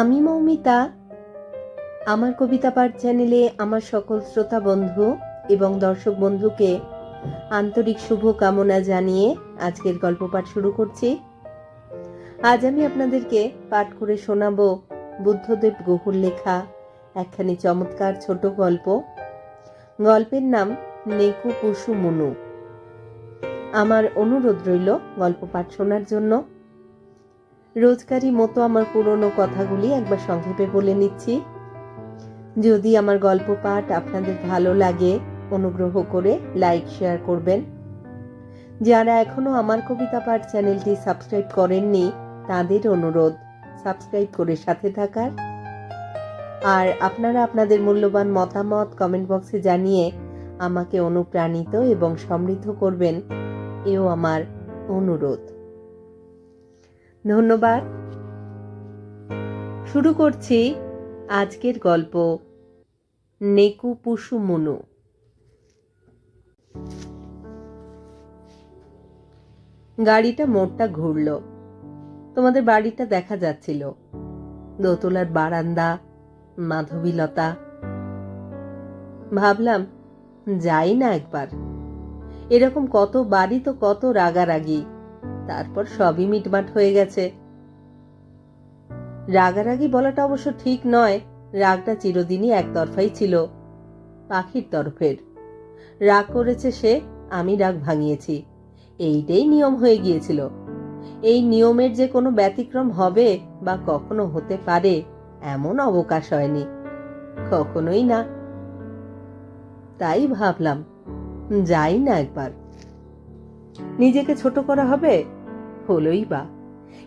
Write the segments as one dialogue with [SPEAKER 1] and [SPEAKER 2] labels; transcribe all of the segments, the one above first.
[SPEAKER 1] আমি মৌমিতা, আমার কবিতা পাঠ চ্যানেলে আমার সকল শ্রোতা বন্ধু এবং দর্শক বন্ধুকে আন্তরিক শুভ কামনা জানিয়ে আজকের গল্প পাঠ শুরু করছি। আজ আমি আপনাদেরকে পাঠ করে শোনাব বুদ্ধদেব গুহুর লেখা একখানি চমৎকার ছোট গল্প। গল্পের নাম নেকু পশু মনু আমার অনুরোধ রইল গল্প পাঠ শোনার জন্য। রোজকারই মতো আমার পুরনো কথাগুলি একবার সংক্ষেপে বলে নিচ্ছি। যদি আমার গল্প পাঠ আপনাদের ভালো লাগে, অনুগ্রহ করে লাইক, শেয়ার করবেন। যারা এখনও আমার কবিতা পাঠ চ্যানেলটি সাবস্ক্রাইব করেননি, তাদের অনুরোধ, সাবস্ক্রাইব করে সাথে থাকার। আর আপনারা আপনাদের মূল্যবান মতামত কমেন্ট বক্সে জানিয়ে আমাকে অনুপ্রাণিত এবং সমৃদ্ধ করবেন। এও আমার অনুরোধ। ধন্যবাদ। শুরু করছি আজকের গল্প নেকু পুষু মনু। গাড়িটা মোড়টা ঘুরল। তোমাদের বাড়িটা দেখা যাচ্ছিল। দোতলার বারান্দা, মাধবীলতা। ভাবলাম, যাই না একবার। এরকম কত বাড়ি তো কত রাগারাগি। তারপর সবই মিটমাট হয়ে গেছে। রাগারাগি বলাটা অবশ্য ঠিক নয়, রাগটা চিরদিনই একতরফাই ছিল, পাখির তরফের। রাগ করেছে সে, আমি রাগ ভাঙিয়েছি। এইটাই নিয়ম হয়ে গিয়েছিল। এই নিয়মের যে কোনো ব্যতিক্রম হবে বা কখনো হতে পারে, এমন অবকাশ হয়নি। কখনোই না। তাই ভাবলাম যাই না একবার। নিজেকে ছোট করা হবে? হলোই বা।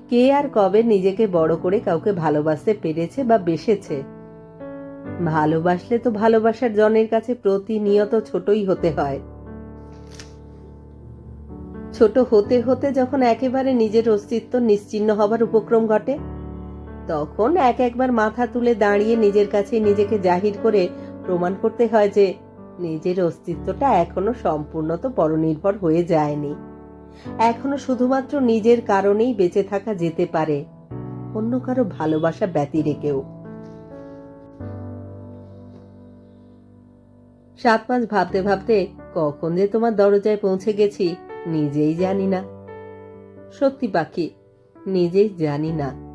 [SPEAKER 1] কে আর কবে নিজেকে বড় করে কাউকে ভালোবাসতে পেরেছে বা বেসেছে? ভালোবাসলে তো ভালোবাসার জনের কাছে প্রতিনিয়ত ছোটই হতে হয়। ছোট হতে হতে যখন একেবারে নিজের অস্তিত্ব নিশ্চিহ্ন হবার উপক্রম ঘটে, তখন এক একবার মাথা তুলে দাঁড়িয়ে নিজের কাছে নিজেকে জাহির করে প্রমাণ করতে হয় যে নিজের অস্তিত্বটা এখনও সম্পূর্ণত পরনির্ভর হয়ে যায়নি। এখনও শুধুমাত্র নিজের কারণেই বেঁচে থাকা যেতে পারে। অন্য কারও ভালোবাসা ব্যতি রেখেও সাত মাস ভাবতে ভাবতে কখন যে তোমার দরজায় পৌঁছে গেছি, নিজেই জানি না। সত্যি পাখি, নিজেই জানি না।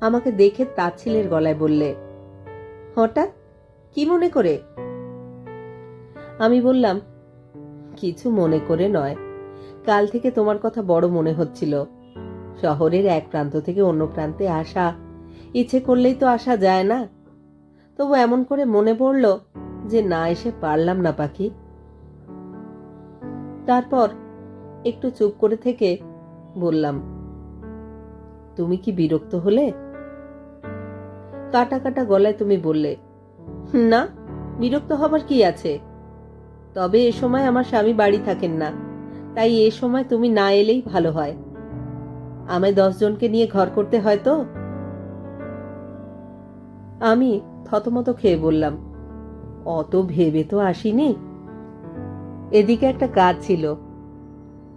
[SPEAKER 1] আমাকে দেখে তাচ্ছিলের গলায় বললে, হঠাৎ কি মনে করে? আমি বললাম, কিছু মনে করে নয়। কাল থেকে তোমার কথা বড় মনে হচ্ছিল। শহরের এক প্রান্ত থেকে অন্য প্রান্তে আসা। ইচ্ছে করলেই তো আসা যায় না। তবু এমন করে মনে পড়ল যে না এসে পারলাম না পাখি। তারপর একটু চুপ করে থেকে বললাম, তুমি কি বিরক্ত হলে? কাটা কাটা গলায় তুমি বললে না, বিরক্ত হবার কি আছে? তবে এ সময় আমার স্বামী বাড়ি থাকেন না, তাই এ সময় তুমি না এলেই ভালো হয়। আমায় দশজনকে নিয়ে ঘর করতে হয় তো? আমি থতমত খেয়ে বললাম, অত ভেবে তো আসিনি। এদিকে একটা কাজ ছিল,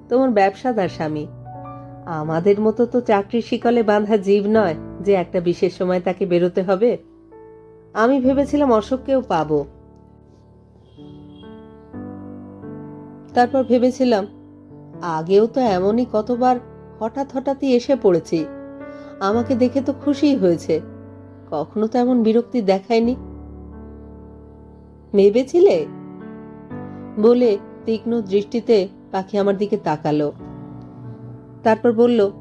[SPEAKER 1] তোমার ব্যবসাদার স্বামী। আমাদের মতো তো চাকরির শিকলে বাঁধা জীব নয় যে একটা বিশেষ সময় তাকে বেরোতে হবে। আমি ভেবেছিলাম অশোককেও পাবো। তারপর ভেবেছিলাম, আগেও তো এমনই কতবার হঠাৎ হঠাৎই এসে পড়েছি। আমাকে দেখে তো খুশিই হয়েছে। কখনো তো এমন বিরক্তি দেখায়নি। ভেবেছিলে? বলে তীক্ষ্ণ দৃষ্টিতে পাখি আমার দিকে তাকালো। তারপর বলল,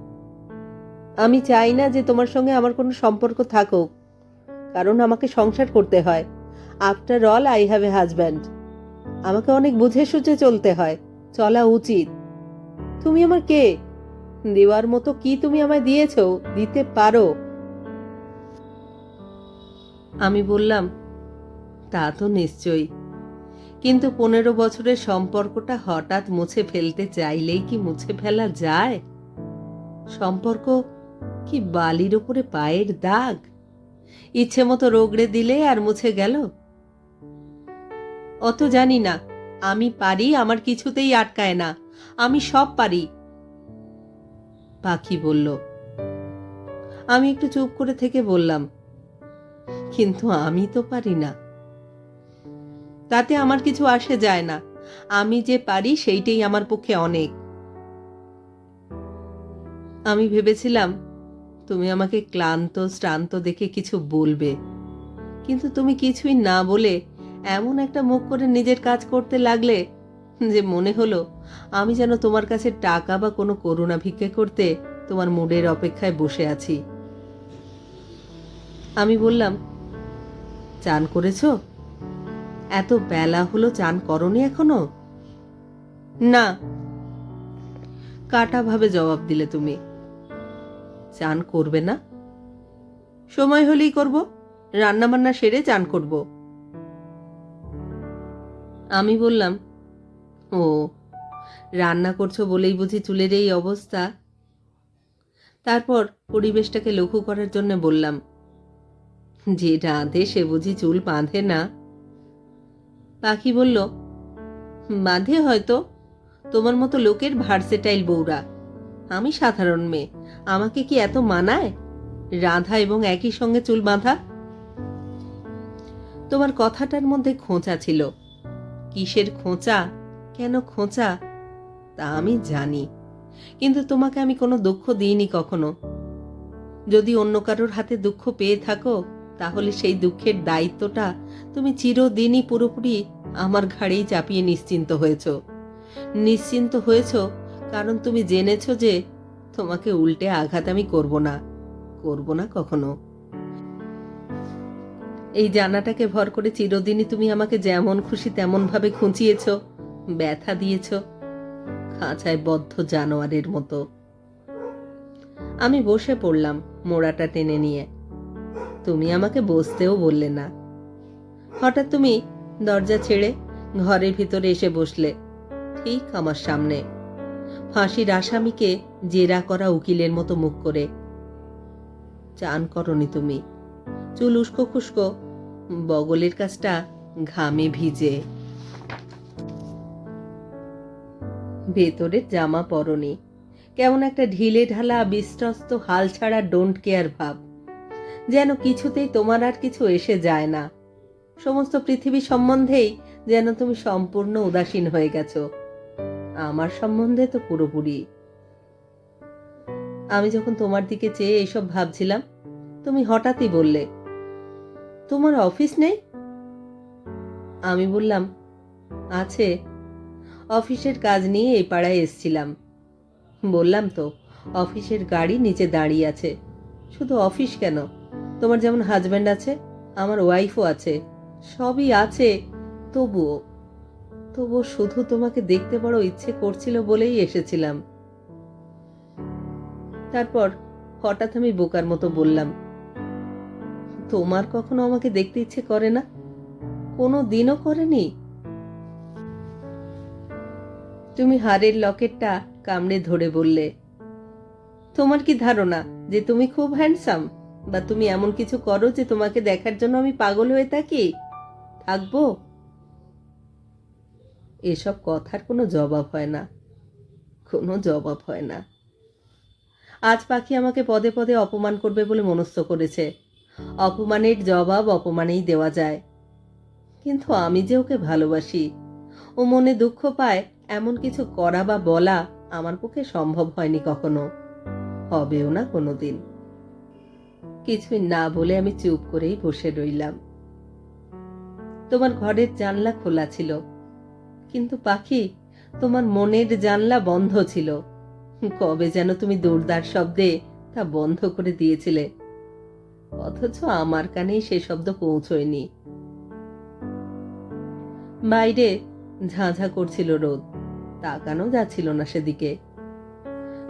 [SPEAKER 1] আমি চাই না যে তোমার সঙ্গে আমার কোনো সম্পর্ক থাকুক। কারণ আমাকে সংসার করতে হয়। After all I have a husband আমাকে অনেক বুঝে সুঝে চলতে হয়। চলা উচিত। তুমি আমার কে? দেওয়ার মতো কি তুমি আমায় দিয়েছ? দিতে পারো। আমি বললাম, তা তো নিশ্চয়ই। কিন্তু পনেরো বছরের সম্পর্কটা হঠাৎ মুছে ফেলতে চাইলেই কি মুছে ফেলা যায়? সম্পর্ক কি বালির উপরে পায়ের দাগ? ইচ্ছে মতো রোগড়ে দিলে আর মুছে গেল। অত জানি না, আমি পারি, আমার কিছুতেই আটকায় না, আমি সব পারি। পাখি বলল, আমি একটু চুপ করে থেকে বললাম, কিন্তু আমি তো পারি না। তাতে আমার কিছু আসে যায় না, আমি যে পারি সেইটাই আমার পক্ষে অনেক। আমি ভেবেছিলাম তুমি আমাকে ক্লান্ত, শ্রান্ত দেখে কিছু বলবে। কিন্তু তুমি কিছুই না বলে এমন একটা মুখ করে নিজের কাজ করতে লাগলে যে মনে হলো আমি যেন তোমার কাছে টাকা বা কোনো করুণা ভিক্ষে করতে তোমার মুডের অপেক্ষায় বসে আছি। আমি বললাম, চান করেছ? এত বেলা হলো, চান করনি এখনও? না। কাটা ভাবে জবাব দিলে তুমি। চান করবে না? সময় হলেই করব রান্না বান্না সেরে চান করব। আমি বললাম, ও, রান্না করছ বলেই বুঝি চুলের এই অবস্থা? তারপর পরিবেশটাকে লক্ষ্য করার জন্য বললাম, যে রাঁধে সে বুঝি চুল বাঁধে না? পাখি বলল, বাঁধে হয়তো, তোমার মতো লোকের ভার্সেটাইল বউরা। আমি সাধারণ মেয়ে। আমাকে কি এত মানায়? রাধা এবং একই সঙ্গে চুল বাঁধা? তোমার কথাটার মধ্যে খোঁচা ছিল। কিসের খোঁচা? কেন খোঁচা? তা আমি জানি। কিন্তু তোমাকে আমি কোনো দুঃখ দিইনি কখনো। যদি অন্য কারোর হাতে দুঃখ পেয়ে থাকো, তাহলে সেই দুঃখের দায়িত্বটা তুমি চিরদিনই পুরোপুরি আমার ঘাড়েই চাপিয়ে নিশ্চিন্ত হয়েছ। নিশ্চিন্ত হয়েছ কারণ তুমি জেনেছো যে তোমাকে উল্টে আঘাত আমি করব না। করব না কখনো। এই জানাটাকে ভর করে চিরদিনই তুমি আমাকে যেমন খুশি তেমন ভাবে খুঁচিয়েছ, ব্যথা দিয়েছ, খাঁচায় বদ্ধ জানোয়ারের মতো। আমি বসে পড়লাম মোড়াটা টেনে নিয়ে। তুমি আমাকে বসতেও বললে না। হঠাৎ তুমি দরজা ছেড়ে ঘরের ভিতরে এসে বসলে। ঠিক আমার সামনে। ফাঁসির আসামিকে জেরা করা উকিলের মতো মুখ করে। চান করনি তুমি। চুল উস্কো খুস্কো, বগলের কাছটা ঘামে ভিজে। ভেতরের জামা পরনি। কেমন একটা ঢিলে ঢালা, বিশ্বস্ত, হাল ছাড়া ডোন্ট কেয়ার ভাব। যেন কিছুতেই তোমার আর কিছু এসে যায় না। সমস্ত পৃথিবী সম্বন্ধেই যেন তুমি সম্পূর্ণ উদাসীন হয়ে গেছো। আমার সম্বন্ধে তো পুরোপুরি। আমি যখন তোমার দিকে চেয়ে এইসব ভাবছিলাম, তুমি হঠাৎই বললে, তোমার অফিস নেই? আমি বললাম, আছে। অফিসের কাজ নিয়ে এই পাড়ায় এসছিলাম। বললাম তো, অফিসের গাড়ি নিচে দাঁড়িয়ে আছে। শুধু অফিস কেন? তোমার যেমন হাজব্যান্ড আছে, আমার ওয়াইফও আছে। সবই আছে, তবুও তবুও শুধু তোমাকে দেখতে বড় ইচ্ছে করছিল বলেই এসেছিলাম। তারপর হঠাৎ আমি বোকার মতো বললাম, তোমার কখনো আমাকে দেখতে ইচ্ছে করে না? কোনো দিনও করেনি? তুমি হারের লকেটটা কামড়ে ধরে বললে, তোমার কি ধারণা যে তুমি খুব হ্যান্ডসাম? বা তুমি এমন কিছু করো যে তোমাকে দেখার জন্য আমি পাগল হয়ে থাকি? থাকব? এসব কথার কোনো জবাব হয় না। কোনো জবাব হয় না। আজ পাখি আমাকে পদে পদে অপমান করবে বলে মনস্থ করেছে। অপমানের জবাব অপমানেই দেওয়া যায়। কিন্তু আমি যে ওকে ভালোবাসি, ও মনে দুঃখ পায়, এমন কিছু করা বা বলা আমার পক্ষে সম্ভব হয়নি কখনো। হবেও না কোনোদিন। কিছুই না বলে আমি চুপ করেই বসে রইলাম। তোমার ঘরের জানলা খোলা ছিল। কিন্তু পাখি, তোমার মনের জানলা বন্ধ ছিল। কবে যেন তুমি দৌড়দার শব্দে তা বন্ধ করে দিয়েছিলে। অথচ আমার কানেই সে শব্দ পৌঁছয়নি। বাইরে ঝাঁঝা করছিল রোদ, তাকানো যাচ্ছিল না সেদিকে।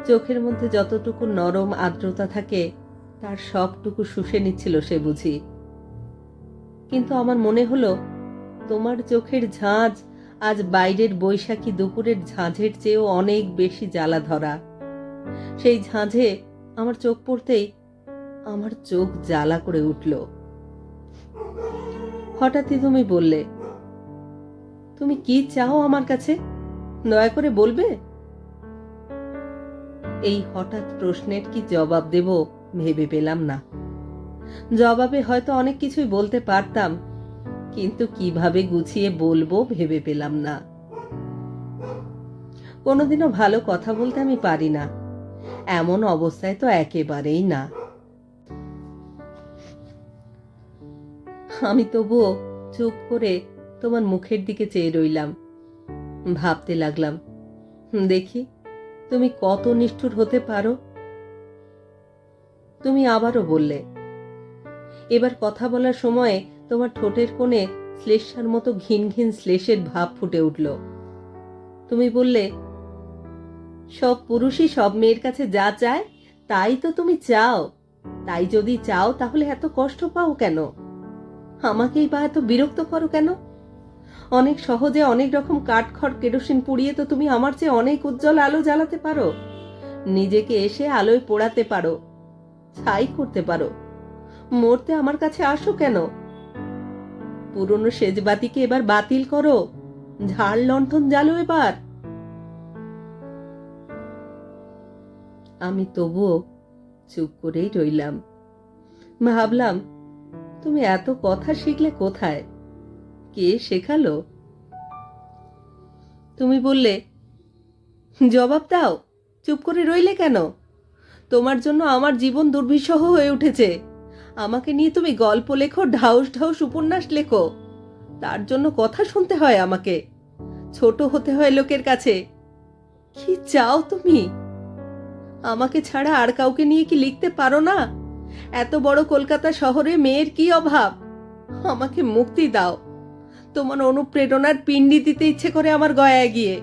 [SPEAKER 1] চোখের মধ্যে যতটুকু নরম আর্দ্রতা থাকে, তার সবটুকু শুষে নিচ্ছিল সে বুঝি। কিন্তু আমার মনে হলো, তোমার চোখের ঝাঁঝ আজ বাইরের বৈশাখী দুপুরের ঝাঁঝের চেয়েও অনেক বেশি জ্বালা ধরা সেই ঝাঁঝে আমার চোখ পড়তেই আমার চোখ জ্বালা করে উঠল। হঠাৎই তুমি বললে, তুমি কি চাও আমার কাছে? দয়া করে বলবে? এই হঠাৎ প্রশ্নের কি জবাব দেব ভেবে পেলাম না। জবাবে হয়তো অনেক কিছুই বলতে পারতাম কিন্তু কীভাবে গুছিয়ে বলব ভেবে পেলাম না। কোনোদিনও ভালো কথা বলতে আমি পারি না। এমন অবস্থায় তো একেবারেই না। আমি তবুও চুপ করে তোমার মুখের দিকে চেয়ে রইলাম। ভাবতে লাগলাম দেখি তুমি কত নিষ্ঠুর হতে পারো? তুমি আবারও বললে, এবার কথা বলার সময়ে তোমার ঠোঁটের কোণে শ্লেষার মতো ঘিন ঘিন শ্লেষের ভাব ফুটে উঠল। তুমি বললে, সব পুরুষই সব মেয়ের কাছে যা চায়, তাই তো তুমি চাও। তাই যদি চাও, তাহলে এত কষ্ট পাও কেন? আমাকেই বা এত বিরক্ত করো কেন? অনেক সহজে অনেক রকম কাঠখড় কেরোসিন পুড়িয়ে তো তুমি আমার চেয়ে অনেক উজ্জ্বল আলো জ্বালাতে পারো। নিজেকে এসে আলোয় পোড়াতে পারো। ছাই করতে পারো। মরতে আমার কাছে আসো কেন? পুরনো সেজবাতিকে এবার বাতিল করো। ঝাড় লণ্ঠন জ্বালো এবার। আমি তবুও চুপ করেই রইলাম। ভাবলাম, তুমি এত কথা শিখলে কোথায়? কে শেখালো? তুমি বললে, জবাব দাও, চুপ করে রইলে কেন? তোমার জন্য আমার জীবন দুর্বিষহ হয়ে উঠেছে। আমাকে নিয়ে তুমি গল্প লেখো, ঢাউস ঢাউস উপন্যাস লেখো। তার জন্য কথা শুনতে হয় আমাকে। ছোট হতে হয় লোকের কাছে। কি চাও তুমি? আমাকে ছাড়া আর কাউকে নিয়ে কি লিখতে পারো না? এত বড় কলকাতা শহরে মেয়ের কি অভাব? আমাকে মুক্তি দাও। তোমার অনুপ্রেরণার পিণ্ডি দিতে ইচ্ছে করে আমার গয়ায় গিয়ে।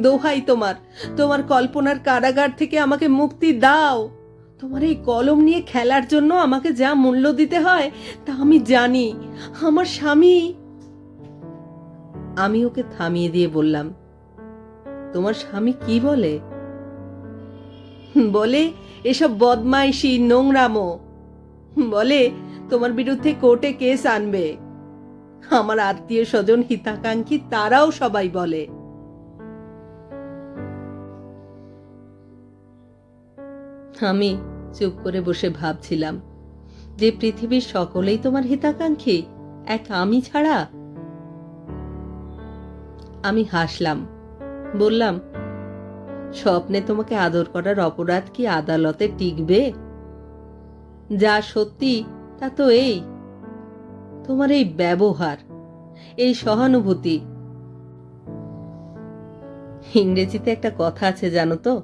[SPEAKER 1] দোহাই তোমার। তোমার কল্পনার কারাগার থেকে আমাকে মুক্তি দাও। তোমার এই কলম নিয়ে খেলার জন্য আমাকে যা মূল্য দিতে হয়, তা আমি জানি। আমার স্বামী। আমি ওকে থামিয়ে দিয়ে বললাম, তোমার স্বামী কি বলে? বলে, এসব বদমাইশি, নোংরামো। বলে, তোমার বিরুদ্ধে কোর্টে কেস আনবে। আমার আত্মীয় স্বজন হিতাকাঙ্ক্ষী, তারাও সবাই বলে। আমি চুপ করে বসে ভাবছিলাম যে পৃথিবীর সকলেই তোমার হিতাকাঙ্ক্ষী, এক আমি ছাড়া? আমি হাসলাম, বললাম, স্বপ্নে তোমাকে আদর করার অপরাধ কি আদালতে টিকবে? যা সত্যি, তা তো এই। তোমার এই ব্যবহার, এই সহানুভূতি। ইংরেজিতে একটা কথা আছে জানো তো?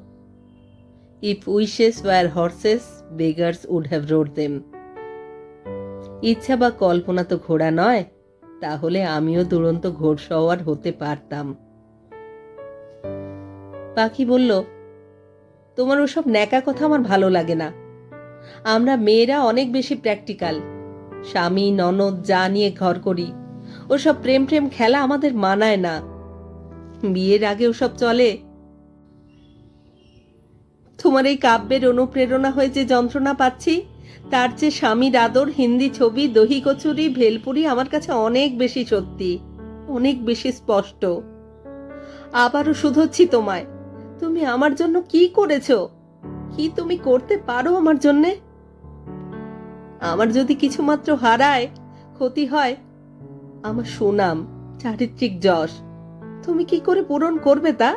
[SPEAKER 1] If wishes were horses beggars would have rode them ইচ্ছা বা কল্পনা তো ঘোড়া নয়, তাহলে আমিও দুরন্ত ঘোড়সওয়ার হতে পারতাম। পাখি বলল, তোমার ওসব ন্যাকা কথা আমার ভালো লাগে না। আমরা মেয়েরা অনেক বেশি প্র্যাকটিক্যাল স্বামী, ননদ, যা নিয়ে ঘর করি, ওসব প্রেম প্রেম খেলা আমাদের মানায় না। বিয়ের আগে ওসব চলে তোমার এই কাব্যের অনুপ্রেরণা হয়ে যে যন্ত্রণা পাচ্ছি, তার চেয়ে স্বামীর আদর, হিন্দি ছবি, দহি কচুরি, ভেলপুরি আমার কাছে অনেক বেশি সত্যি, অনেক বেশি স্পষ্ট। আবারও শুধোচ্ছি তোমায়, তুমি আমার জন্য কি করেছ? কি তুমি করতে পারো আমার জন্যে? আমার যদি কিছু মাত্র হারায়, ক্ষতি হয়, আমার সুনাম, চারিত্রিক যশ, তুমি কি করে পূরণ করবে তা?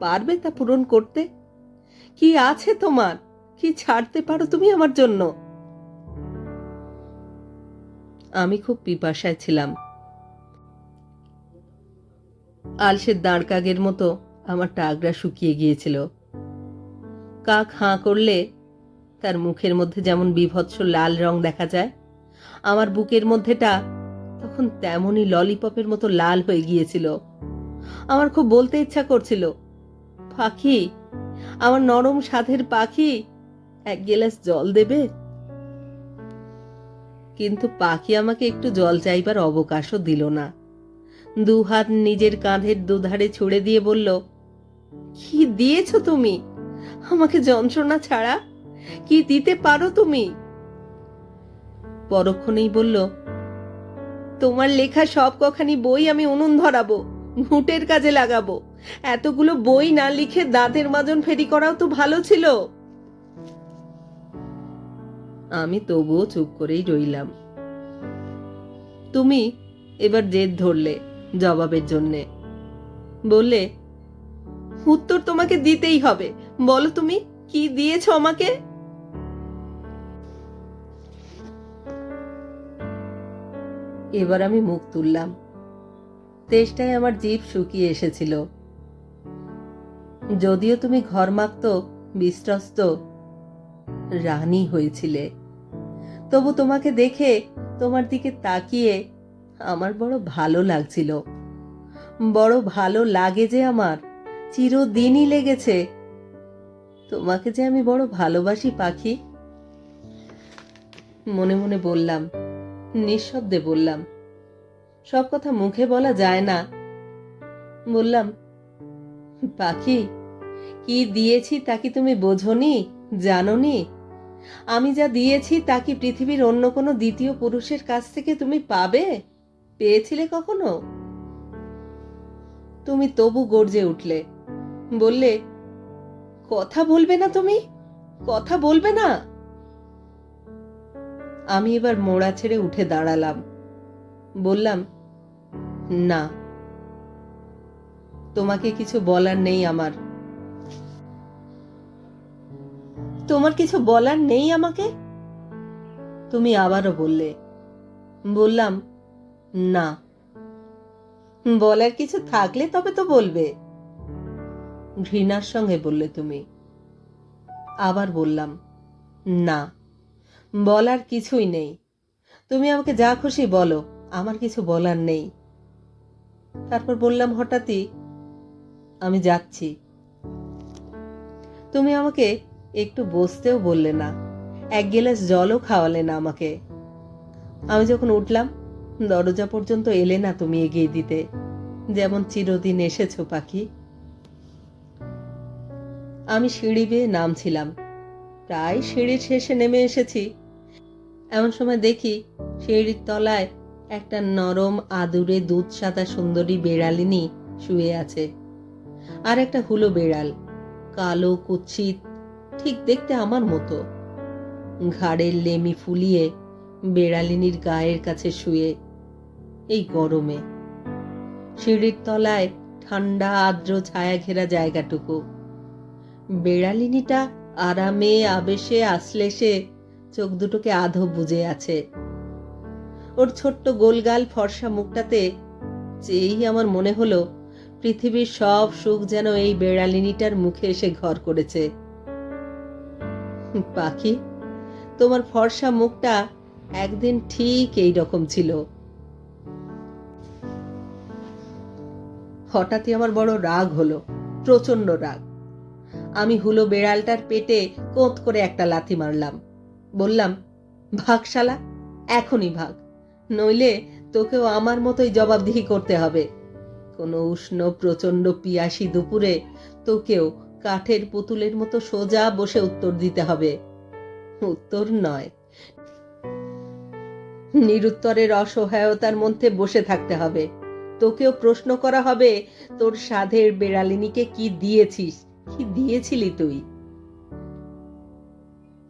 [SPEAKER 1] পারবে তা পূরণ করতে? কি আছে তোমার? কি ছাড়তে পারো তুমি আমার জন্য? আমি খুব পিপাসায় ছিলাম। আলসের দাঁড় কাগের মতো আমার টাগরা শুকিয়ে গিয়েছিল। কাক হাঁ করলে তার মুখের মধ্যে যেমন বিভৎস লাল রং দেখা যায়, আমার বুকের মধ্যেটা তখন তেমনই ললিপপের মতো লাল হয়ে গিয়েছিল। আমার খুব বলতে ইচ্ছা করছিল পাখি আমার নরম সাধের পাখি, এক গেলাস জল দেবে? কিন্তু পাখি আমাকে একটু জল চাইবার অবকাশও দিল না। দু হাত নিজের কাঁধের দুধারে ছুড়ে দিয়ে বলল, কি দিয়েছ তুমি? আমাকে যন্ত্রণা ছাড়া কি দিতে পারো তুমি? পরক্ষণেই বলল, তোমার লেখা সব কখানি বই আমি উনুন ধরাবো, ঘুঁটের কাজে লাগাবো। এতগুলো বই না লিখে দাঁতের মাজন ফেরি করাও তো ভালো ছিল। আমি তবুও চুপ করেই রইলাম। তুমি এবার জেদ ধরলে জবাবের জন্যে। বললে, উত্তর তোমাকে দিতেই হবে। বলো তুমি, কি দিয়েছ আমাকে? এবার আমি মুখ তুললাম। তেষ্টায় আমার জিভ শুকিয়ে এসেছিল। যদিও তুমি ঘরমাক্ত, বিশ্বস্ত রানী হয়েছিলে। তবু তোমাকে দেখে তোমার দিকে তাকিয়ে আমার বড় ভালো লাগছিল। বড় ভালো লাগে যে আমার চিরদিনই লেগেছে। তোমাকে যে আমি বড় ভালোবাসি, পাখি। মনে মনে বললাম, নিঃশব্দে বললাম, সব কথা মুখে বলা যায় না। বললাম, পাখি কি দিয়েছি তা কি তুমি বোঝনি, জানোনি? আমি যা দিয়েছি তা কি পৃথিবীর অন্য কোনো দ্বিতীয় পুরুষের কাছ থেকে তুমি পাবে? পেয়েছিলে কখনো? তুমি তবু গর্জে উঠলে। বললে, কথা বলবে না তুমি? কথা বলবে না? আমি এবার মোড়া ছেড়ে উঠে দাঁড়ালাম। বললাম, না। তোমাকে কিছু বলার নেই আমার। তোমার কিছু বলার নেই আমাকে? তুমি আবারও বললে, বললাম, না। বলার কিছু থাকলে তবে তো বলবে। ঘৃণার সঙ্গে বললে তুমি, আবার বললাম, না। বলার কিছুই নেই। তুমি আমাকে যা খুশি বলো, আমার কিছু বলার নেই। তারপর বললাম, হঠাৎই আমি যাচ্ছি। তুমি আমাকে একটু বসতেও বললে না। এক গিলাস জলও খাওয়ালে না আমাকে। আমি যখন উঠলাম, দরজা পর্যন্ত এলে না তুমি এগিয়ে দিতে। যেমন চিরদিন এসেছ, পাখি। আমি সিঁড়ি বেয়ে নামছিলাম। প্রায় সিঁড়ির শেষে নেমে এসেছি। এমন সময় দেখি সিঁড়ির তলায় একটা নরম, আদুরে দুধ সাদা সুন্দরী বেড়ালিনী শুয়ে আছে। আর একটা হুলো বেড়াল। কালো, কুৎসিত ঠিক দেখতে আমার মতো। ঘাড়ের লেমি ফুলিয়ে বেড়ালিনীর গায়ের কাছে শুয়ে এই গরমে। সিঁড়ির তলায় ঠান্ডা আর্দ্র ছায়া ঘেরা জায়গাটুকু। বেড়ালিনীটা আরামে আবেশে আশ্লেষে চোখ দুটোকে আধো বুঝে আছে। ওর ছোট্ট গোলগাল ফর্সা মুখটাতে চেয়েই আমার মনে হলো, পৃথিবীর সব সুখ যেন এই বেড়ালিনীটার মুখে এসে ঘর করেছে। পাখি, তোমার ফর্সা মুখটা একদিন ঠিক এই রকম ছিল। হঠাৎই আমার বড় রাগ হলো প্রচণ্ড রাগ। আমি হুলো বেড়ালটার পেটে কোঁত করে একটা লাথি মারলাম। বললাম, ভাগশালা, এখনই ভাগ। নইলে তোকেও আমার মতোই জবাবদিহি করতে হবে। কোনো উষ্ণ প্রচণ্ড পিয়াসী দুপুরে তোকেও কাঠের পুতুলের মতো সোজা বসে উত্তর দিতে হবে। উত্তর নয়। নিরুত্তরের অসহায়তার মধ্যে বসে থাকতে হবে। তোকেও প্রশ্ন করা হবে, তোর সাধের বেড়ালিনীকে কি দিয়েছিস? কি দিয়েছিলি তুই?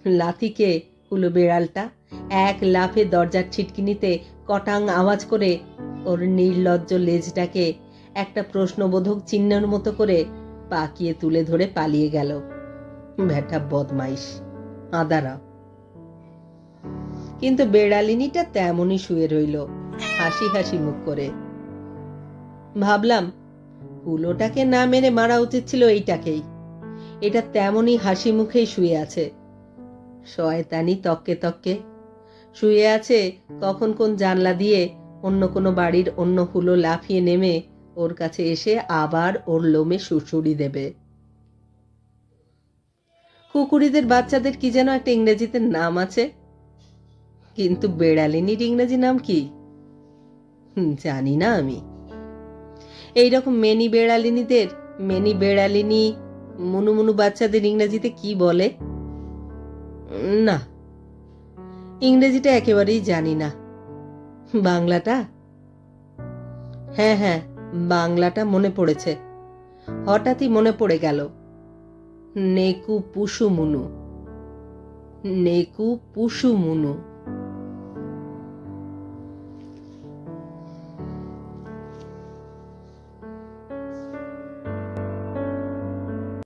[SPEAKER 1] লাথিকে, হলো বেড়ালটা, এক লাফে দরজার ছিটকিনিতে কটাং আওয়াজ করে ওর নির্লজ্জ লেজটাকে একটা প্রশ্নবোধক চিহ্নের মতো করে পাকিয়ে তুলে ধরে পালিয়ে গেল। ভ্যাটা বদমাইশ, আদারা। কিন্তু বেড়ালিনীটা তেমনই শুয়ে রইল, হাসি হাসি মুখ করে। ভাবলাম হুলোটাকে না মেরে মারা উচিত ছিল এইটাকেই। এটা তেমনই হাসি মুখেই শুয়ে আছে। শয়তানি তককে তককে শুয়ে আছে কখন কোন জানলা দিয়ে অন্য কোনো বাড়ির অন্য হুলো লাফিয়ে নেমে ওর কাছে এসে আবার ওর লোমে সুড়সুড়ি দেবে। কুকুরিদের বাচ্চাদের কি যেন একটা ইংরেজিতে নাম আছে? কিন্তু বেড়ালিনীর ইংরেজি নাম কি? জানি না আমি। এইরকম মেনি বেড়ালিনীদের, মেনি বেড়ালিনী, মুনু মুনু বাচ্চাদের ইংরেজিতে কি বলে? না, ইংরেজিটা একেবারেই জানি না। বাংলাটা? হ্যাঁ হ্যাঁ বাংলাটা মনে পড়েছে। হঠাৎই মনে পড়ে গেল নেকু পুষু মুনু নেকু পুষু মুনু